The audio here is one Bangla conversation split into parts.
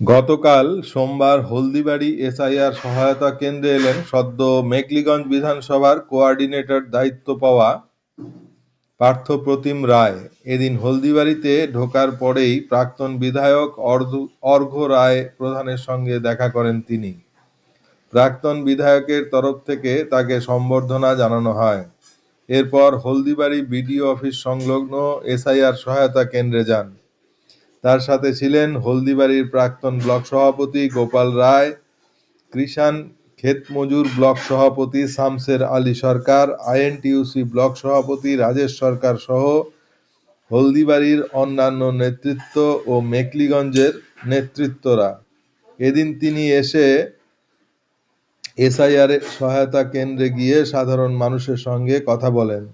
গতকাল সোমবার হলদিবাড়ি এসআইআর সহায়তা কেন্দ্রে এলেন সদ্য মেকলিগঞ্জ বিধানসভার কোঅর্ডিনেটর দায়িত্ব পাওয়া পার্থপ্রতিম রায়। এদিন হলদিবাড়িতে ঢোকার পরেই প্রাক্তন বিধায়ক অর্ঘ্য রায় প্রধানের সঙ্গে দেখা করেন তিনি। প্রাক্তন বিধায়কের তরফ থেকে তাকে সম্বর্ধনা জানানো হয়। এরপর হলদিবাড়ি বিডিও অফিস সংলগ্ন এসআইআর সহায়তা কেন্দ্রে যান। তার সাথে ছিলেন হলদিবাড়ির প্রাক্তন ব্লক সভাপতি গোপাল রায়, কৃষাণ ক্ষেতমজুর ব্লক সভাপতি শামসের আলী সরকার আইএনটিইউসি ব্লক সভাপতি রাজেশ সরকার সহ হলদিবাড়ির অন্যান্য নেতৃত্ব ও মেকলিগঞ্জের নেতৃত্বরা। এদিন তিনি এসে এসআইআর সহায়তা কেন্দ্রে গিয়ে সাধারণ মানুষের সঙ্গে কথা বলেন।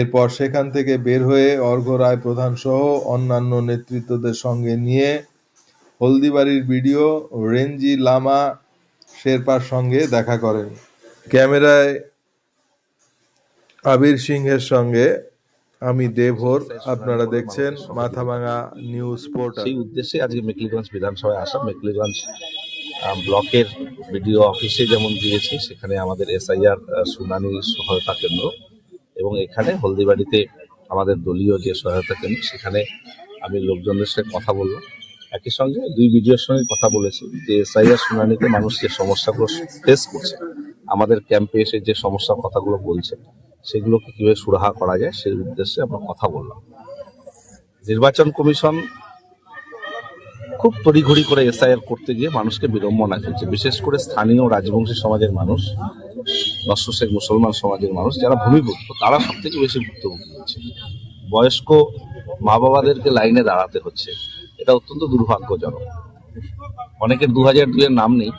এরপর সেখান থেকে বের হয়ে অর্ঘ্য রায় প্রধান সহ অন্যান্য নেতৃত্বদের সঙ্গে নিয়ে হলদিবাড়ির ভিডিও রেঞ্জি লামা শেরপার সঙ্গে দেখা করেন। ক্যামেরায় আবির সিংহের সঙ্গে আমি দেভোর। আপনারা দেখছেন মাথাভাঙা নিউজ পোর্টাল। সেই উদ্দেশ্যে আজকে মেকলিগঞ্জ বিধানসভায় আসা মেকলিগঞ্জ ব্লকের বিডিও অফিসে যেমন দিয়েছি সেখানে আমাদের এসআইআর শুনানি সহায়তা কেন্দ্র। এবং এখানে হলদিবাড়িতে আমাদের দলীয় যে সহায়তা কেন্দ্র সেখানে আমি লোকজনের সাথে কথা বললাম। একই সঙ্গে দুই বিডিওর সঙ্গে কথা বলেছি যে এসআইআর শুনানিতে মানুষ যে সমস্যাগুলো ফেস করছে, আমাদের ক্যাম্পে এসে যে সমস্যার কথাগুলো বলছে, সেগুলোকে কীভাবে সুরাহা করা যায়, সেই উদ্দেশ্যে আমরা কথা বললাম। নির্বাচন কমিশন খুব তড়িঘড়ি করে এসআইআর করতে গিয়ে মানুষকে বিড়ম্বনা ফেলছে বিশেষ করে স্থানীয় রাজবংশী সমাজের মানুষ শেখ মুসলমান সমাজের মানুষ যারা ভূমিপুত্র তারা সব থেকে বেশি ভুক্তভোগী হচ্ছে। বয়স্ক মা বাবাদেরকে লাইনে দাঁড়াতে হচ্ছে। এটা অত্যন্ত দুর্ভাগ্যজনক। অনেকের দু হাজার দুইয়ের নাম নেই,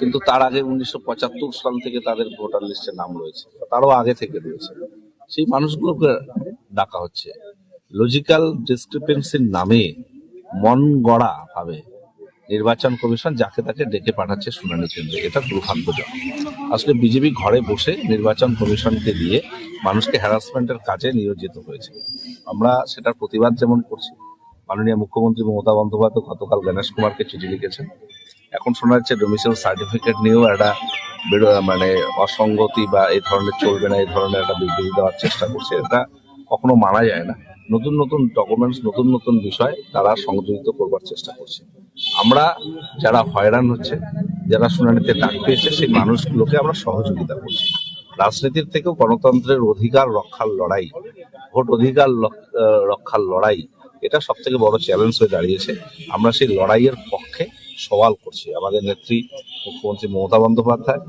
কিন্তু তার আগে উনিশশো পঁচাত্তর সাল থেকে তাদের ভোটার লিস্টে নাম রয়েছে তারও আগে থেকে রয়েছে। সেই মানুষগুলোকে ডাকা হচ্ছে। লজিক্যাল ডিসক্রিপেন্সির নামে মন গড়া ভাবে নির্বাচন কমিশন যাকে তাকে ডেকে পাঠাচ্ছে শুনানি কেন্দ্রে। এটা দুর্ভাগ্যজনক। আসলে বিজেপি ঘরে বসে নির্বাচন কমিশনকে দিয়ে মানুষকে হ্যারাসমেন্টের কাজে নিয়োজিত হয়েছে। আমরা সেটার প্রতিবাদ যেমন করছি, মাননীয় মুখ্যমন্ত্রী মমতা বন্দ্যোপাধ্যায় গতকাল গণেশ কুমারকে চিঠি লিখেছেন। এখন শোনা যাচ্ছে ডোমিসাইল সার্টিফিকেট নিয়েও একটা মানে অসঙ্গতি বা এই ধরনের চলবে না, এই ধরনের একটা বিবৃতি দেওয়ার চেষ্টা করছে। এটা কখনো মানা যায় না। নতুন নতুন ডকুমেন্টস নতুন নতুন বিষয় তারা সংযোজিত করবার চেষ্টা করছে। আমরা যারা হয়রান হচ্ছে, যারা শুনানিতে ডাক পেয়েছে, সেই মানুষগুলোকে আমরা সহযোগিতা করছি। রাজনীতির থেকেও গণতন্ত্রের অধিকার রক্ষার লড়াই, ভোট অধিকার রক্ষার লড়াই, এটা সব থেকে বড় চ্যালেঞ্জ হয়ে দাঁড়িয়েছে। আমরা সেই লড়াইয়ের পক্ষে সওয়াল করছি। আমাদের নেত্রী মুখ্যমন্ত্রী মমতা বন্দ্যোপাধ্যায়,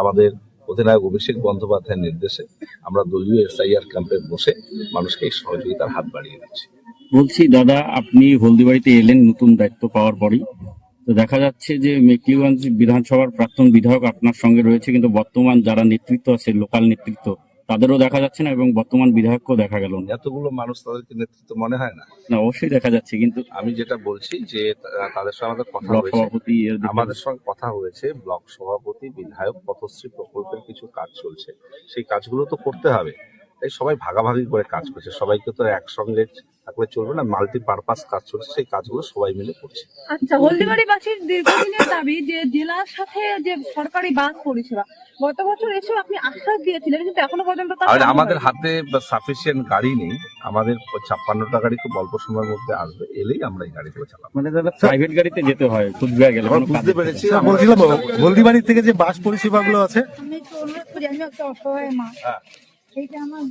আমাদের অধিনায়ক অভিষেক বন্দ্যোপাধ্যায়ের নির্দেশে আমরা দলীয় এসআইআর ক্যাম্পে বসে মানুষকে এই সহযোগিতার হাত বাড়িয়ে দিচ্ছি। বলছি দাদা আপনি হলদিবাড়িতে এলেন নতুন দায়িত্ব পাওয়ার পরই। তো দেখা যাচ্ছে যে মেকলিগঞ্জ বিধানসভার প্রাক্তন বিধায়ক আপনার সঙ্গে রয়েছে কিন্তু বর্তমান যারা নেতৃত্ব আছে লোকাল নেতৃত্ব তাদেরও দেখা যাচ্ছে না এবং বর্তমান বিধায়ককেও দেখা গেল না। এতগুলো মানুষ তাদেরকে নেতৃত্ব মনে হয় না। না অবশ্যই দেখা যাচ্ছে কিন্তু আমি যেটা বলছি যে তাদের সঙ্গে আমাদের কথা ব্লক সভাপতি আমাদের সঙ্গে কথা হয়েছে ব্লক সভাপতি বিধায়ক পথশ্রী প্রকল্পের কিছু কাজ চলছে। সেই কাজগুলো তো করতে হবে। তাই সবাই ভাগাভাগি করে কাজ করছে। সবাইকে তো একসঙ্গে থাকলে চলবে না মাল্টি পারপাস কাজ চলছে সেই কাজগুলো সবাই মিলে করছে আচ্ছা হলদিবাড়িবাসীর দীর্ঘদিনের দাবি যে জেলার সাথে যে সরকারি বাস পরিষেবা গত বছর এসেও আপনি আশ্বাস দিয়েছিলেন কিন্তু এখনও পর্যন্ত আর আমাদের। হাতে সাফিসিয়েন্ট গাড়ি নেই আমাদের ছাপ্পান্নটা গাড়ি খুব অল্প সময়ের মধ্যে আসবে এলেই আমরা এই গাড়িগুলো চালাবো মানে দাদা প্রাইভেট গাড়িতে যেতে হয় কুচবিহার গেলে আমরা বুঝতে পেরেছি বলছিলাম হলদিবাড়ি থেকে যে বাস পরিষেবাগুলো আছে আমি তো অনুরোধ করি আমি একটা অসহায় মা হ্যাঁ। এইটা আমার।